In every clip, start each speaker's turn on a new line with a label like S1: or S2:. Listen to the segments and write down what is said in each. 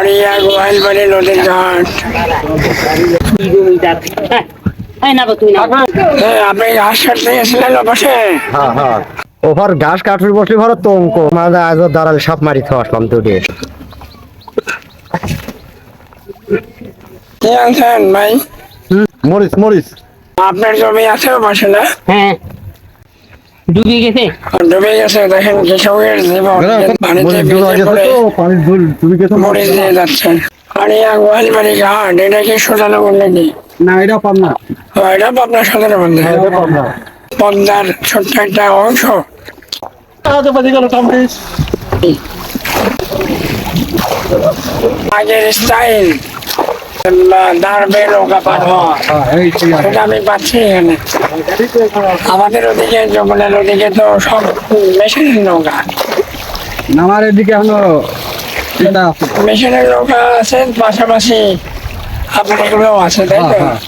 S1: আড়িয়া গোয়ালবাড়ি নদীর ঘাট।
S2: এই না তুমি না
S1: এ, আপনি ঘাস কাটতে গেছিলেন অবশ্যই
S3: হ্যাঁ হ্যাঁ। ওভার ঘাস কাটুর বসলি ভরো তো অঙ্ক আজ দাঁড়ালে সাপ মারি খাওয়া আসলাম
S1: কি আনছেন ভাই?
S3: মরিস মরিস
S1: আপনার জমি আছে পাশে না?
S2: হ্যাঁ। ডুবে গেছে।
S1: ডুবে গেছে দেখেন কৃষকের জীবন। পানিতে ভিজে পড়ে। মরে যাচ্ছে। আড়িয়া গোয়ালবাড়ি ঘাট এটা কি সোজানো করলে কি?
S3: না এটা পাম না
S1: ও, এটা সাধারণ বন্ধু।
S3: এটা পাম
S1: পদ্মার ছোট্ট একটা অংশ। আগের স্টাইল দাঁড়বে নৌকা পার হওয়া সেটা আমি পাচ্ছি এখানে। আমাদের ওদিকে যমুনার ওদিকে তো সব মেশিনের নৌকা
S3: আমার এদিকে এখনও আছে।
S1: মেশিনের নৌকা আছে পাশাপাশি আপনার এগুলোও আছে তাই তো?
S3: হ্যাঁ,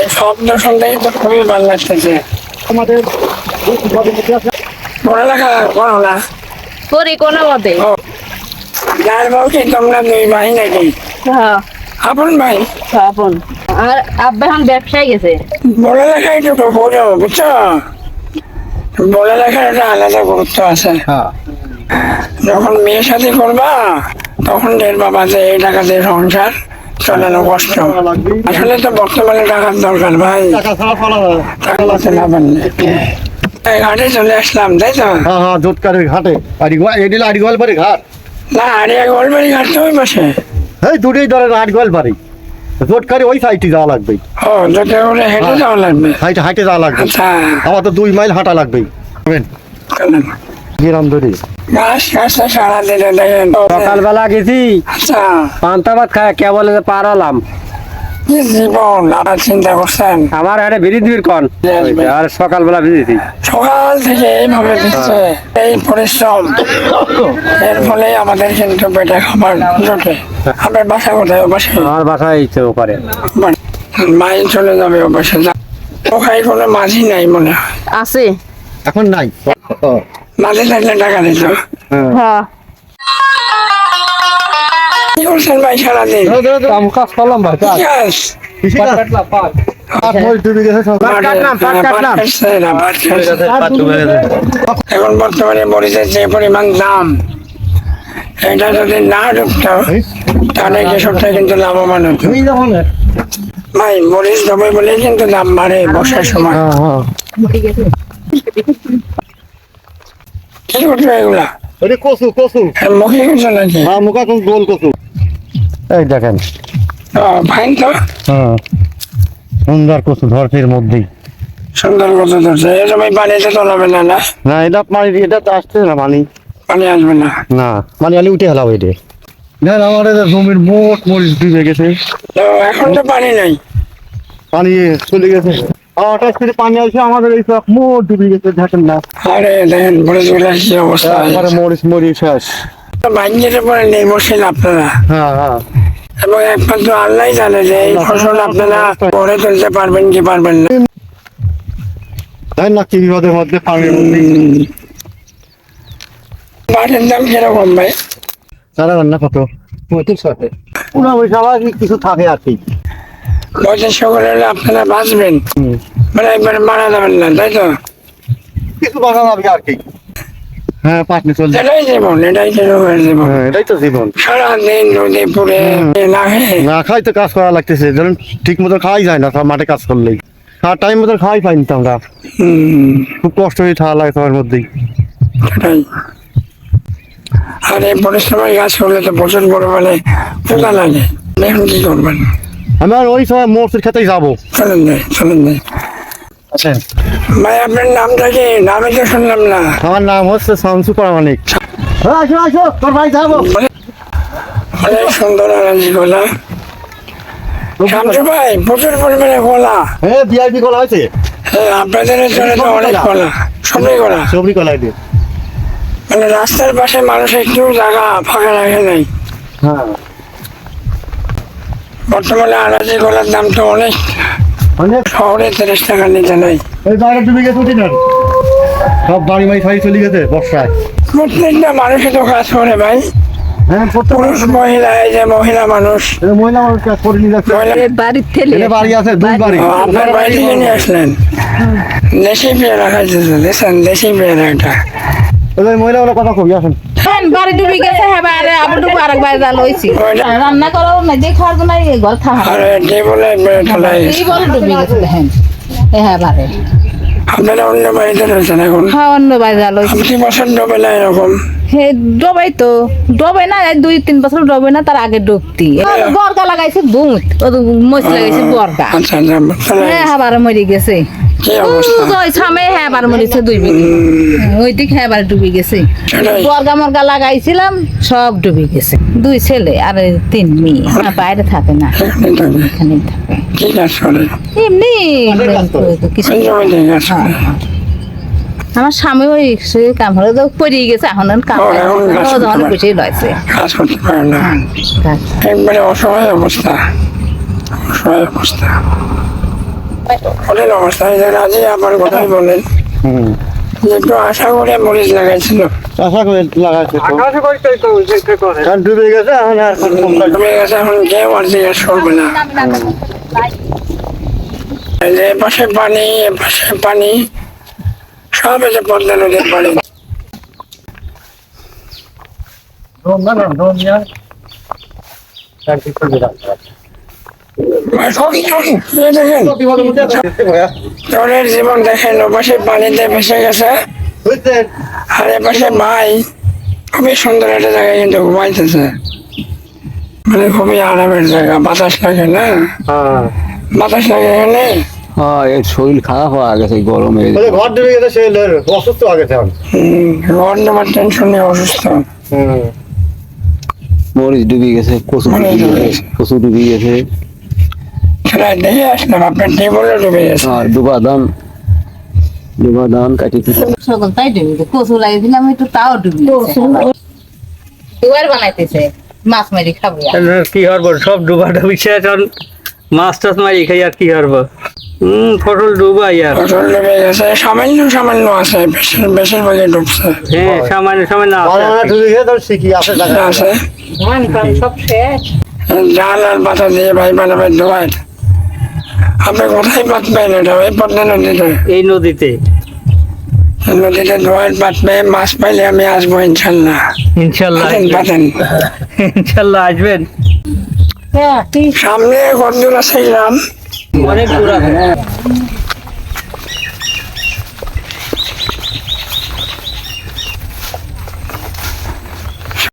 S1: এই শব্দ শুনতেই তো খুবই ভালো লাগতেছে।
S3: আমাদের
S1: পড়ালেখা করো না।
S2: করি কোনো মতে।
S1: যার বউ কি তোমরা দুই ভাই নাকি
S2: হ্যাঁ
S1: আপন ভাই?
S2: আপন। আর আব্বা এখন ব্যবসায় গেছে
S1: পড়ালেখা একটু বোঝো বুঝছ পড়ালেখার একটা আলাদা গুরুত্ব আছে।
S3: হ্যাঁ
S1: যখন মেয়ের সাথে করবা তখন টের বাবা যে এই টাকা দিয়ে সংসার চালানো কষ্ট। আসলে তো বর্তমানে টাকার দরকার ভাই।
S3: টাকা ছাড়া ফলা
S1: টাকা লাগছে না পারলে ঘাটে চলে আসলাম তাই তো?
S3: হ্যাঁ হ্যাঁ জোটকারের ঘাটে। আড়িগোয়াল এডিল আড়িগোয়াল বাড়ি ঘাট।
S1: না গোলবাড়ি ওই পাশে।
S3: এই দুটোই আড়িগোয়াল রোড করে ওই সাইডে যাওয়া লাগবে।
S1: ও হেঁটে যাওয়া লাগবে।
S3: হাইটে হাইটে যাওয়া লাগবে।
S1: আচ্ছা।
S3: আমার তো দুই মাইল হাঁটা লাগবে
S1: দড়ি।
S4: সকালবেলা গেছি।
S1: আচ্ছা।
S4: পান্তা ভাত খায় কেবল পার হলাম।
S1: জীবন আপনার চিন্তা করছেন?
S4: আমার হাড়ে ভিড়ি দিবির কন? আর সকালবেলা ভিজেছি
S1: সকাল থেকে এইভাবে দিচ্ছে এই পরিশ্রম। এর ফলে আমাদের কিন্তু পেটে খাবার জোটে। আপনার বাসা কোথায় বাসা
S4: আমার বাসায় ইচ্ছে করে
S1: মাই চলে যাবে ও বাসা ওখানে কোনো মাঝি নাই মনে হয়।
S2: আছে।
S3: এখন নাই।
S1: মাঝি থাকলে টাকা দিত।
S2: হ্যাঁ।
S1: ভাই সারাদিন।
S4: কাজ করলাম ভাই কাজ।
S3: গেছে
S1: হ্যাঁ। এখন বর্তমানে মরিচের যে পরিমাণ দাম এটা যদি না ঢুকতো তাহলে কৃষকটা কিন্তু লাভবান হতো। ভাই মরিচ ডবে বলে কিন্তু দাম বাড়ে বর্ষার সময়।
S3: হ্যাঁ হ্যাঁ।
S1: কি করছ এগুলা?
S3: কচু কচু।
S1: এর মুখে করছ নাকি?
S3: হ্যাঁ মুখা গোল কচু। এই দেখেন।
S1: ফাইন তো?
S3: হ্যাঁ। সুন্দর কচু ধরফের মধ্যেই।
S1: সুন্দর কথা ধরছে। এই সময় পানিতে তোলাবে না না?
S3: না এটা পানি এটা তো আসছে না পানি।
S1: পানি আসবে না।
S3: না পানি আলি উঠে হেলাও এটা। দেখ আমার এটা জমির মোট মরিচ ডুবে গেছে।
S1: এখন তো পানি নাই।
S3: পানি চলে গেছে। হঠাৎ করে পানি আসে আমাদের এই সব মোট ডুবে গেছে দেখেন না।
S1: আরে দেখেন মরিচগুলার কি অবস্থা
S3: একবারে মরিচ মরিচ শেষ।
S1: ভাগ্যের উপরে নির্ভরশীল আপনারা।
S3: হ্যাঁ হ্যাঁ।
S1: এবং একমাত্র আল্লাহ জানে যে এই ফসল আপনারা পরে তুলতে পারবেন কি পারবেন না।
S3: দেখেন না কি বিপদের মধ্যে পানির মধ্যে
S1: দাম কীরকম ভাই?
S3: রান্না কত পঁয়ত্রিশ সাথে। পুরো ওই সবাই কিছু থাকে আর কি।
S1: করে হলে আপনারা বাঁচবেন। মানে একবারে মারা যাবেন না তাই তো?
S3: কিছু বাগান হবে আর কি। হ্যাঁ পাটনি চলছে
S1: এটাই জীবন এটাই জীবন।
S3: হ্যাঁ এটাই তো জীবন।
S1: সারাদিন নদী পুরে না
S3: না খাই তো কাজ করা লাগতেছে ধরুন ঠিক মতো খাওয়াই যায় না মাঠে কাজ করলেই। আর টাইম মতো খাওয়াই পাইনি তো আমরা। খুব কষ্ট হয়ে খাওয়া লাগে সবার মধ্যেই।
S1: সেটাই আর এই পরিশ্রমের গাছ করলে তো প্রচুর পরিমাণে পোকা লাগে। এখন কি করবেন?
S3: আমি আর ওই সময় মোর্চের খেতেই যাব।
S1: চলেন যাই চলেন
S3: আচ্ছা
S1: ভাই আপনার নামটা কি? নামে তো শুনলাম না।
S3: আমার নাম হচ্ছে শামসু প্রামাণিক। আসো আসো তোর ভাই যাব।
S1: অনেক সুন্দর আনাজি গোলা। শামসু ভাই প্রচুর পরিমাণে কলা
S3: হ্যাঁ ভিআইপি কলা হয়েছে।
S1: হ্যাঁ, আপনাদের এখানে তো অনেক কলা সবই কলা
S3: সবরি কলা দিয়ে।
S1: মানে রাস্তার পাশে মানুষ একটু জায়গা ফাঁকা রাখে নাই।
S3: হ্যাঁ।
S1: বর্তমানে আনাজি গোলার দাম তো অনেক। শহরে তিরিশ টাকা নিচে নাই।
S3: এই বাইরে ডুবে গেছে সব বাড়ি মাই চলে গেছে বর্ষায়।
S1: প্রত্যেকটা মানুষই তো কাজ করে ভাই।
S3: হ্যাঁ
S1: পুরুষ মহিলা এই যে মহিলা মানুষ।
S3: মহিলা মানুষ কাজ করে নিয়ে যাচ্ছে।
S2: বাড়ির ঠেলে
S3: বাড়ি আছে দুই বাড়ি।
S1: আপনার বাড়ি থেকে নিয়ে আসলেন? দেশি পেয়ারা খাইতেছে দেখছেন? দেশি পেয়ারা এটা।
S3: ওই মহিলাগুলো কথা কবি আসেন।
S2: বাড়ি ডুবি গেছে। হ্যাঁ বাইরে আবার আরেক বাইরে জাল হয়েছি রান্না করো না যে খাওয়ার জন্য এই ঘর এই বলে ডুবি গেছে হ্যাঁ হ্যাঁ বারে।
S1: আপনারা অন্য বাড়িতে রয়েছেন এখন?
S2: হ্যাঁ অন্য বাইরে জাল হয়েছি
S1: আপনি বছর ডোবে না এরকম
S2: হে ডোবাই তো। ডোবে না দুই তিন বছর ডোবে না তার আগে ডুবতি। বর্গা লাগাইছে ও মস লাগাইছে বর্গা
S1: আচ্ছা আচ্ছা
S2: হ্যাঁ আবার মরে গেছে।
S1: কি অবস্থা?
S2: ওই সামনে হ্যাঁ মরেছে দুই বিঘে। ওই দিক হ্যাঁ ডুবে গেছে।
S1: সেটাই।
S2: বর্গা মর্গা লাগাইছিলাম সব ডুবে গেছে। দুই ছেলে আর তিন মেয়ে। আর। বাইরে থাকে না।
S1: এখানেই
S2: থাকে।
S1: কি কাজ করে
S2: এমনি কিছু আমার স্বামী ওই কাম হলে তো পড়িয়ে গেছে এখন কাম রয়েছে।
S1: কাজ করতে পারে না। একবারে অসহায় অবস্থা। অসহায় অবস্থা। কঠিন অবস্থা যে রাজি আমার কথাই বলেন। একটু আশা করে মরিচ লাগাইছিল।
S3: আশা করে লাগাচ্ছে কারণ ডুবে গেছে এখন আর কোনো
S1: গেছে এখন কেউ আর জিজ্ঞেস করবে না। এই যে পাশে পানি পাশে পানি সব যে পদ্মা নদীর পানি। জলের জীবন দেখেন ও পাশে পানিতে ভেসে গেছে। আর এ পাশে ভাই খুবই সুন্দর একটা জায়গায় কিন্তু ঘুমাইতেছে। মানে খুবই আরামের জায়গা বাতাস লাগে না? বাতাস লাগে এখানে?
S4: হ্যাঁ শরীর খারাপ হয়ে গেছে গরমে।
S3: ঘর ডুবে গেছে অসুস্থ হয়ে গেছে
S1: ঘর নেওয়ার টেনশন নিয়ে অসুস্থ।
S3: হুম।
S4: মরিচ ডুবে গেছে কচু ডুবে গেছে। কচু ডুবে গেছে।
S1: সেটা দেখে আসলাম আপনার টেবলে ডুবে গেছে
S4: আর ডুবা ধান ডুবা ধান কাটি
S2: সকল তাই ডুবি গেছে কচু লাগিয়েছিলাম একটু তাও ডুবি গেছে। বানাইতেছে মাছ মারি খাব
S5: কি হরব সব ডুবা ডুবিছে এখন মাছ টাছ মারি খাই আর কি হরব হম ফসল ডুবা ইয়ার
S1: ফসল ডুবে গেছে সামান্য সামান্য আছে বেশি বেশিরভাগই ডুবছে।
S5: হ্যাঁ সামান্য সামান্য আছে।
S3: মানে আছে
S2: ধান সব শেষ।
S1: জাল আর পাতা দিয়ে ভাই বানাবে দোয়ার আপনি কোথায় পাতবেন এটা ওই পদ্মা নদীতে।
S5: এই নদীতে?
S1: নদীতে দোয়ার পেয়ে মাছ পাইলে আমি আসব ইনশাল্লাহ।
S5: ইনশাল্লাহ
S1: পাতেন
S5: ইনশাল্লাহ আসবেন।
S1: সামনে কতদূর আছে
S5: অনেক দূর